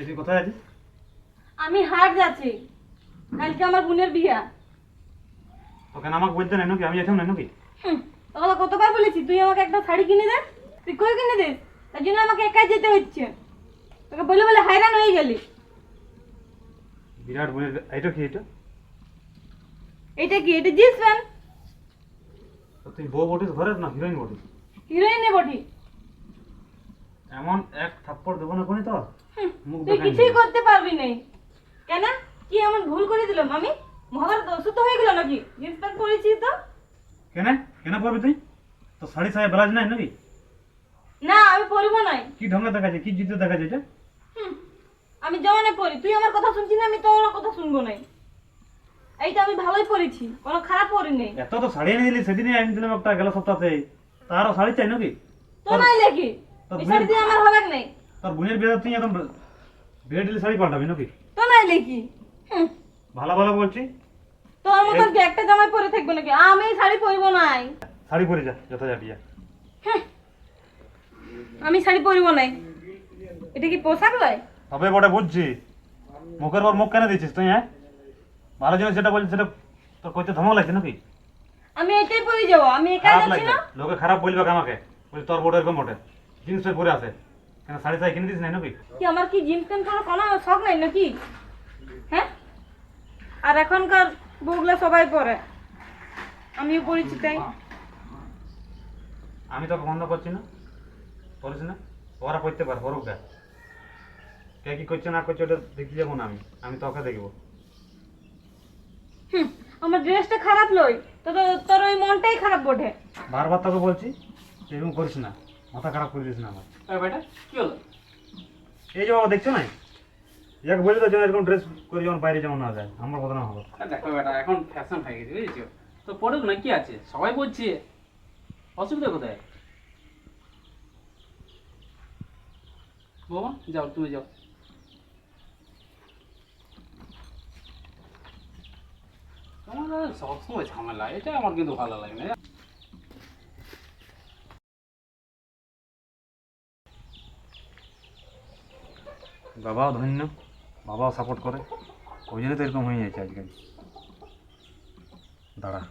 এই কোথায় আছিস? আমি হাট যাচ্ছি। কালকে আমার বোনের বিয়া। তোকে আমাকে বলতে নাই নাকি? আমি যেতাম না নাকি? তোকে কতবার বলেছি তুই আমাকে একটা শাড়ি কিনে দে। তুই কই কিনে দে তার জন্য আমাকে একাই যেতে হচ্ছে। তোকে বলে বলে হায়রান হয়ে গেলি। বিরাট বোনের এইটা কি এটা? এটা কি? এটা জিন্স প্যান্ট? তুই বউ বটিস ঘরের না হিরোইন বটিস? হিরোইনে বটি। এমন এক থাপ্পড় দেবো না কোনি তো তুই কিছুই করতে পারবি নাই। কেন? কি এমন ভুল করে দিলাম আমি মহাভারত অসুস্থ হয়ে গেল নাকি? জিন্স প্যান্ট পরেছি তো? কেন? কেন পড়বি তুই? তো শাড়ি সায়া বেলাজ নাই নাকি? না আমি পরব নাই। কি ঢঙ্গে দেখা যায় কি জিতে দেখা যায় এটা আমি যেমন পড়ি। তুই আমার কথা শুনছিস না আমি তোর কথা শুনব নাই। এইটা আমি ভালোই পড়েছি কোনো খারাপ পড়ি নেই। এত তো শাড়ি এনে দিলি সেদিনই এনে দিলাম একটা গেল সপ্তাহে তারও শাড়ি চাই নাকি? তো নাই লেখি শাড়ি দিয়ে আমার হবে নাই। তোর বোনের বিয়ে তুই একদম বিয়ে দিলে শাড়ি পাল্টাবি নাকি? তো নাই হুম, ভালো ভালো বলছি। তোর মতন কি একটা জামাই পরে থাকব নাকি? আমি শাড়ি পরবো নাই। শাড়ি পরে যা যত যাবি যা আমি শাড়ি পরবো নাই। এটা কি পোশাক লয়? তবে বটে বুঝছি। মুখের পর মুখ কেন দিচ্ছিস তুই হ্যাঁ? ভালো জিনিস যেটা বলছিস সেটা তোর কইতে ধমক লাগছে নাকি? আমি এটাই পরে যাব। আমি খারাপ যাচ্ছি না? লোকে খারাপ বলবে আমাকে। তোর বোর্ড এরকম বটে। জিনিস পরে আছে। কেন শাড়ি সাই কিনে দিস নাই নাকি? কি আমার কি জিন্স প্যান্ট পরার কোনো শখ নাই নাকি? হ্যাঁ? আর এখনকার বউগুলা সবাই পরে। আমিও পরেছি তাই। আমি তোকে বন্ধ করছি না বলিস না? ওরা করতে পারে হরুক গা কে কি করছে না করছে ওটা দেখতে যাব না আমি। আমি তোকে দেখব। হুম, আমার ড্রেসটা খারাপ লই। তো তো- তোর ওই মনটাই খারাপ বটে। বারবার তোকে বলছি এরকম করিস না। মাথা খারাপ করে দিস না আমার। এই বেটা কি হলো? এই যে বাবা দেখছ না? এক বলি তো যেন এরকম ড্রেস করে যেমন বাইরে যেমন না যায়। আমার কথা না হবে আর দেখো বেটা এখন ফ্যাশন হয়ে গেছে বুঝেছ? তো পড়ুক না কি আছে? সবাই বলছে অসুবিধা কোথায়? বাবা যাও তুমি যাও। তোমার সবসময় ঝামেলা এটা আমার কিন্তু ভালো লাগে না। বাবাও ধন্য, বাবাও সাপোর্ট করে। ওই জন্য তো এরকম হয়ে যাচ্ছে আজকাল দাঁড়া,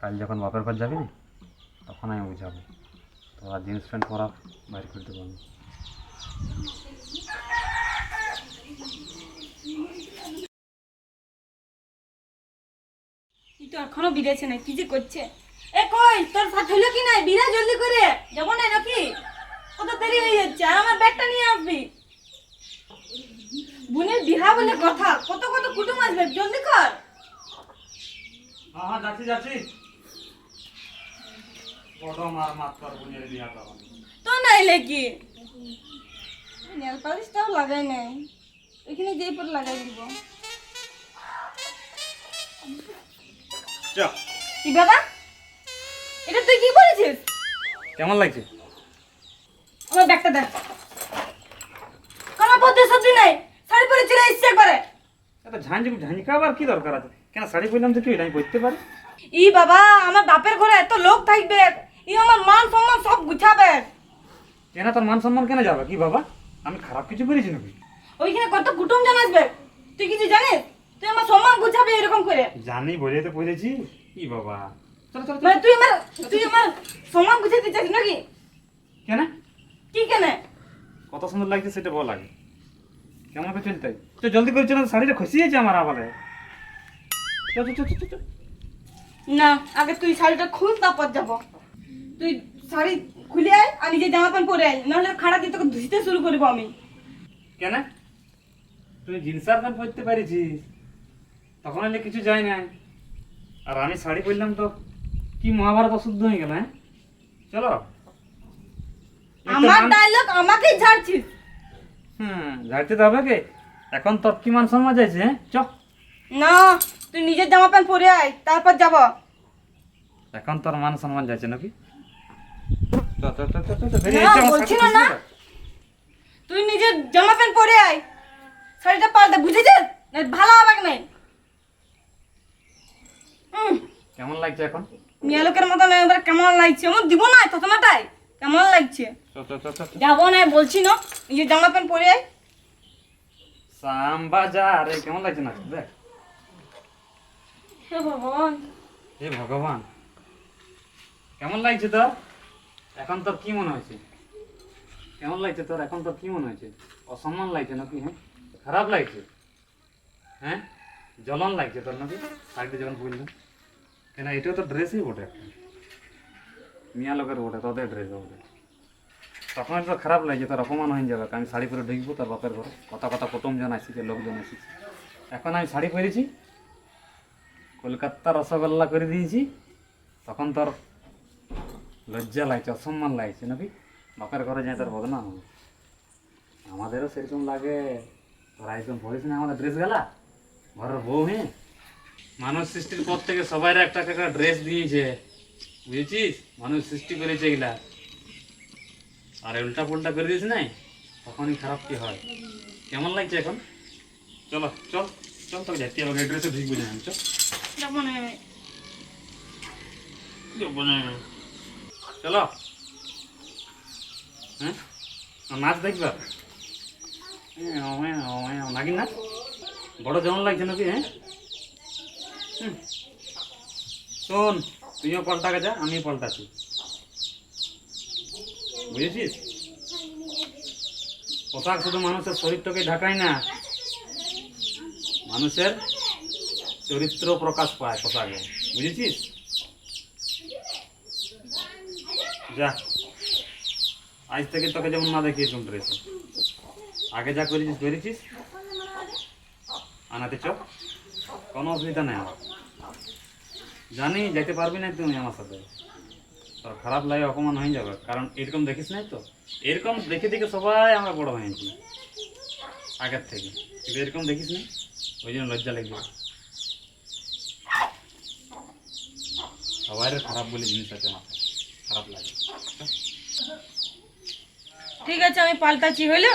কাল যখন বাপের ঘর যাবি তখন আমি বুঝাবো। তোরা জিন্স প্যান্ট পরা বাইর করতে পারবি তুই তো এখনও বিরেছে না কি যে করছে? এ কই, তোর সাথে হলো কি নাই? বিরা জলদি করে। যাব না নাকি? কত দেরি হয়ে যাচ্ছে আমার ব্যাগটা নিয়ে আসবি। বোনের বিহা বলে কথা। কত কত কুটুম আসবে জলদি কর। হ্যাঁ হ্যাঁ যাচ্ছি যাচ্ছি। বড় মার মাত কর বোনের বিয়া করব। তো নাই লেকি নেল পালিশটাও লাগাই নাই। এখানে যেই পর লাগাই দিব। চ কি বাবা? এটা তুই কি করেছিস? কেমন লাগছে? আমার ব্যাগটা দেখ। কোনো পথে সত্যি নাই। শাড়ি পরে চলে ইচ্ছে করে এত ঝাঁঝি ঝাঁঝিকা আবার কি দরকার আছে? কেন শাড়ি পরলাম তো কি? আমি পরতে পারি? ই বাবা আমার বাপের ঘরে এত লোক থাকবে। ই আমার মান সম্মান সব গুছাবে। কেন তোর মান সম্মান কেন যাবে? কি বাবা? আমি খারাপ কিছু করেছি নাকি? ওইখানে কত কুটুম জন আসবে। তুই কিছু জানিস? তুই আমার সম্মান গুছাবে এরকম করে। জানি বলে তো পড়েছি। কি বাবা। চলো চলো চলো। মানে তুই আমার তুই আমার সম্মান গুছাতে চাস নাকি? কেন? কি কেনে? কত সুন্দর লাগছে সেটা বল আগে। কেমন করে চলতে তো জলদি করে চলো শাড়িটা খসি যাচ্ছে আমার চল না আগে তুই শাড়িটা খুল তারপর যাব। তুই শাড়ি খুলে আয় আর নিজে জামা প্যান্ট পরে আয় নাহলে খাড়া দিয়ে তোকে ধুতে শুরু করব আমি। কেন? তুই জিন্সার প্যান্ট পরতে পারিছিস? তখন এলে কিছু যায় না। আর আমি শাড়ি পরলাম তো কি মহাভারত অশুদ্ধ হয়ে গেল হ্যাঁ? চলো। আমার ডায়লগ আমাকেই ঝাড়ছিস। হুম ঝাড়তে তো হবে কে? এখন তোর কি মান সম্মান যাইছে হ্যাঁ? চ। না তুই নিজের জামা প্যান্ট পরে আয় তারপর যাব। এখন তোর মান সম্মান যাচ্ছে নাকি? তুই নিজের জামা প্যান্ট পরে আয়। শাড়িটা পাল্টে বুঝেছিস? না ভালো হবে না হুম। কেমন লাগছে এখন? মেয়ে লোকের মতন কেমন লাগছে? আমার দিব না ততনাটাই কেমন লাগছে। যাব না বলছি না। নিজের জামা প্যান্ট পরে আয়। শ্যামবাজার এই কেমন লাগছে না? দেখ। হে ভগবান। হে ভগবান। কেমন লাগছে তোর? এখন তোর কি মনে হয়েছে? কেমন লাগছে তোর? এখন তোর কি মনে হয়েছে? অসম্মান লাগছে নাকি হ্যাঁ? খারাপ লাগছে? হ্যাঁ? জ্বলন লাগছে তোর নাকি? শাড়িটা যখন পরলি। কেন এটাও তো ড্রেসই বটে। একটা মিয়া লোকের বটে, তোদের ড্রেস বটে। তখন তো খারাপ লাগছে, তোর অপমান হয়ে যাবে আমি শাড়ি পরে ঢুকবো তোর বাপের ঘরে। কথা কথা কুটুম জন আসিছে লোকজন আসিছে। এখন আমি শাড়ি পরেছি, কলকাতা রসগোল্লা করে দিয়েছি, তখন তোর লজ্জা লাগছে, অসম্মান লাগছে নাকি? বাপের ঘরে যাই তোর বদনাম হবে। আমাদেরও সেরকম লাগে। তোরা একদম পড়িস না, আমাদের ড্রেস গেলা? ঘরের বউ হ্যাঁ? মানুষ সৃষ্টির পর থেকে সবাই একটা একটা ড্রেস দিয়েছে। বুঝেছিস? মানুষ সৃষ্টি করেছে এগুলা। আর উল্টা পুল্টা করে দিয়েছে নাই? তখনই খারাপ কি হয়? কেমন লাগছে এখন? চলো চল চল তোকে যেতে হবে ড্রেসে ঠিক বুঝে না। চলো। হ্যাঁ? নাচ দেখবা? নাকি না? বড় যেমন লাগছে নাকি হ্যাঁ। শোন তুইও পাল্টা যা আমি পাল্টাছি বুঝেছিস? পোশাক শুধু মানুষের শরীরটাকে ঢাকায় না, মানুষের চরিত্র প্রকাশ পায় পোশাকে। বুঝেছিস? যা। আজ থেকে তোকে যেমন না দেখিয়ে এরকম ড্রেসে আগে যা করেছিস করেছিস? আনাতে চ কোনো অসুবিধা নেই আমার। জানি যেতে পারবি না তুমি আমার সাথে। তোর খারাপ লাগে, অপমান হয়ে যাবে। কারণ এরকম দেখিস নাই তো? এরকম দেখে দেখে সবাই আমরা বড় হয়েছি আগের থেকে। কিন্তু এরকম দেখিস না ওই জন্য লজ্জা লাগবে সবাই খারাপ বলে জিনিস আছে মাথায় খারাপ লাগে। ঠিক আছে, আমি পাল্টাচ্ছি, হইল?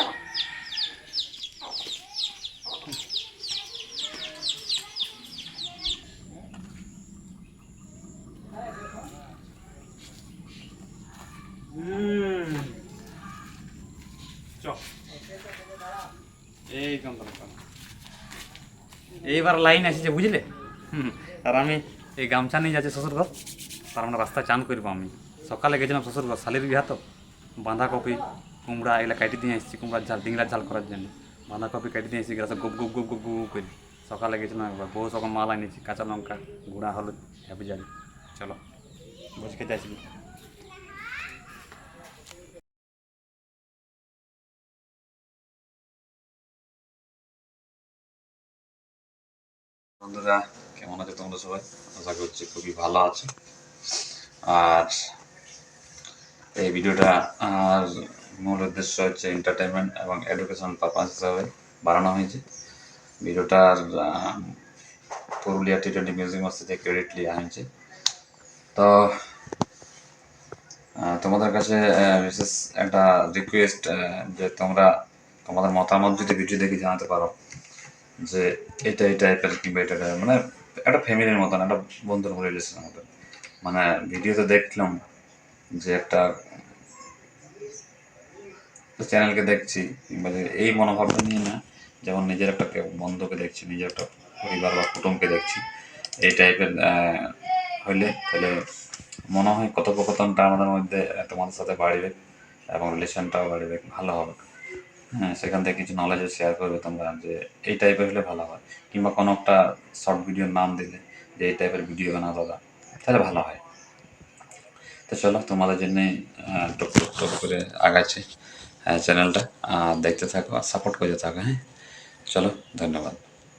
এইবার লাইন আসছে, বুঝলে? আর আমি এই গামছা নিয়ে যাচ্ছি শ্বশুর ঘর তার মানে রাস্তায় চান করব আমি। সকালে গেছিলাম শ্বশুর ঘর শালির বিহা তো, বাঁধাকপি, কুমড়া এগুলো কাটি দিয়ে এসেছি কুমড়ার ঝাল ডিংরার ঝাল করার জন্য। বাঁধাকপি কাটি দিয়ে এসেছি গ্রাসে গুপ গুপ গুপ গুপ গুপ করে। সকালে গেছিলাম একবার বহু সকাল মাল আনিয়েছি কাঁচা লঙ্কা, গুঁড়া, হলুদ, হ্যাপি জারি। চলো, বসে খেতে আসবি। বন্ধুরা, কেমন আছো তোমরা সবাই? আশা করছি খুবই ভালো আছো। আর এই ভিডিওটা, আর মূল উদ্দেশ্য হচ্ছে এন্টারটেনমেন্ট এবং এডুকেশন পারপাস হিসাবে বানানো হয়েছে। ভিডিওটার Purulia T twenty music master credit লিয়া হয়েছে। তো তোমাদের কাছে বিশেষ একটা রিকোয়েস্ট যে তোমরা তোমাদের মতামত যদি ভিডিও দেখে জানাতে পারো। যে এটা এই টাইপের কিংবা এটা মানে একটা ফ্যামিলির মতন, একটা বন্ধুর রিলেশনের মতন। মানে ভিডিওতে দেখলাম যে একটা চ্যানেলকে দেখছি, কিংবা এই মনোভাবটা নিয়ে না, যেমন নিজের একটা বন্ধুকে দেখছি, নিজের একটা পরিবার বা কুটুমকে দেখছি, এই টাইপের হইলে তাহলে মনে হয় কথোপকথনটা আমাদের মধ্যে, তোমাদের সাথে বাড়বে এবং রিলেশনটাও বাড়বে, ভালো হবে। হ্যাঁ সেখান থেকে কিছু নলেজও শেয়ার করবে তোমরা যে এই টাইপের হলে ভালো হয়। কিংবা কোনো একটা শর্ট ভিডিওর নাম দিলে যে এই টাইপের ভিডিও বানাও দাদা তাহলে ভালো হয়। তো চলো, তোমাদের জন্য টুক টুক টুক করে আগাচ্ছে চ্যানেলটা আর দেখতে থাকো আর সাপোর্ট করতে থাকো হ্যাঁ? চলো, ধন্যবাদ।